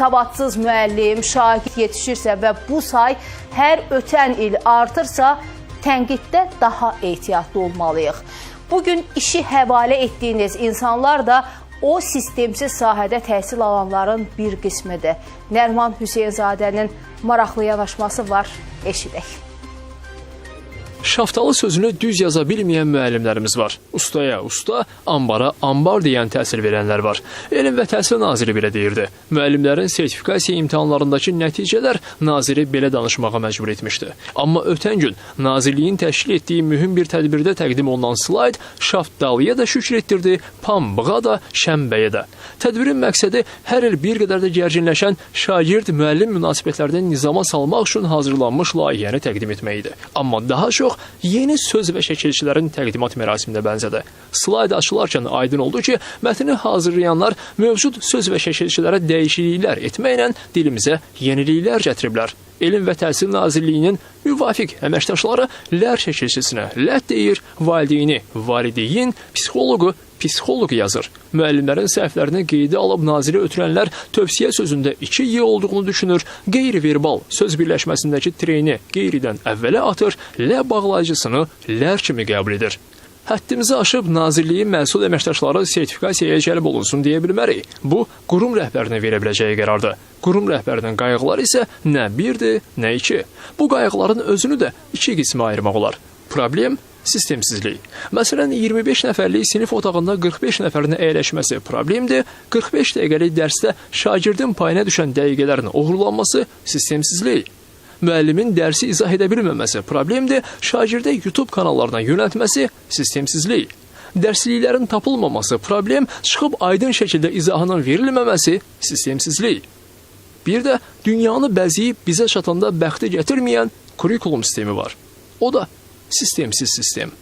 savadsız müəllim, şagird yetişirsə və bu say hər ötən il artırsa, tənqiddə daha ehtiyatlı olmalıyıq. Bu gün işi həvalə etdiyiniz insanlar da o sistemsiz sahədə təhsil alanların bir qismidir. Nərman Hüseynzadənin maraqlı yanaşması var, eşidək. Şaftalı sözünü düz yaza bilməyən müəllimlərimiz var. Ustaya usta, ambara ambar deyən təsir verənlər var. Elm və Təhsil Naziri belə deyirdi. Müəllimlərin sertifikasiya imtahanlarındakı nəticələr naziri belə danışmağa məcbur etmişdi. Amma ötən gün nazirliyin təşkil etdiyi mühüm bir tədbirdə təqdim olunan slayd Şaftalıya da şükür etdirdi, Pambığa da, Şənbəyə də. Tədbirin məqsədi hər il bir qədər də gərginləşən şagird-müəllim münasibətlərini nizama salmaq üçün hazırlanmış layihəni təqdim etmək idi. Amma daha çox yeni söz və şəkilçilərin təqdimat mərasimində bənzədi. Slayd açılarkən aydın oldu ki, mətni hazırlayanlar mövcud söz və şəkilçilərə dəyişikliklər etməklə dilimizə yeniliklər gətiriblər. Elm və Təhsil Nazirliyinin müvafiq əməkdaşları lər şəkilçisinə lət deyir, valideyni, valideyn, psixoloqu, psixoloq yazır. Müəllimlərin səhvlərini qeydə alıb naziri ötürənlər tövsiyə sözündə 2 y olduğunu düşünür. Qeyri-verbal söz birləşməsindəki treyni qeyridən əvvələ atır, lə bağlayıcısını lər kimi qəbul edir. Həddimizi aşıb nazirliyin məsul əməkdaşları sertifikasiyaya cəlb olunsun deyə bilmərik. Bu qurum rəhbərinə verə biləcəyi qərardır. Qurum rəhbərinin qayğıları isə nə birdir, nə iki. Bu qayğıların özünü də iki qismə ayırmaq olar. Problem sistemsizlik. Məsələn, 25 nəfərlik sinif otağında 45 nəfərin əyləşməsi problemdir. 45 dəqiqəlik dərsdə şagirdin payına düşən dəqiqələrin oğurlanması sistemsizlik. Müəllimin dərsi izah edə bilməməsi problemdir. Şagirdə YouTube kanallarına yönəltməsi sistemsizlik. Dərsliklərin tapılmaması problem, çıxıb aydın şəkildə izahının verilməməsi sistemsizlik. Bir də dünyanı bəzəyib bizə çatanda bəxti gətirməyən kurikulum sistemi var. O da sistemsiz sistem.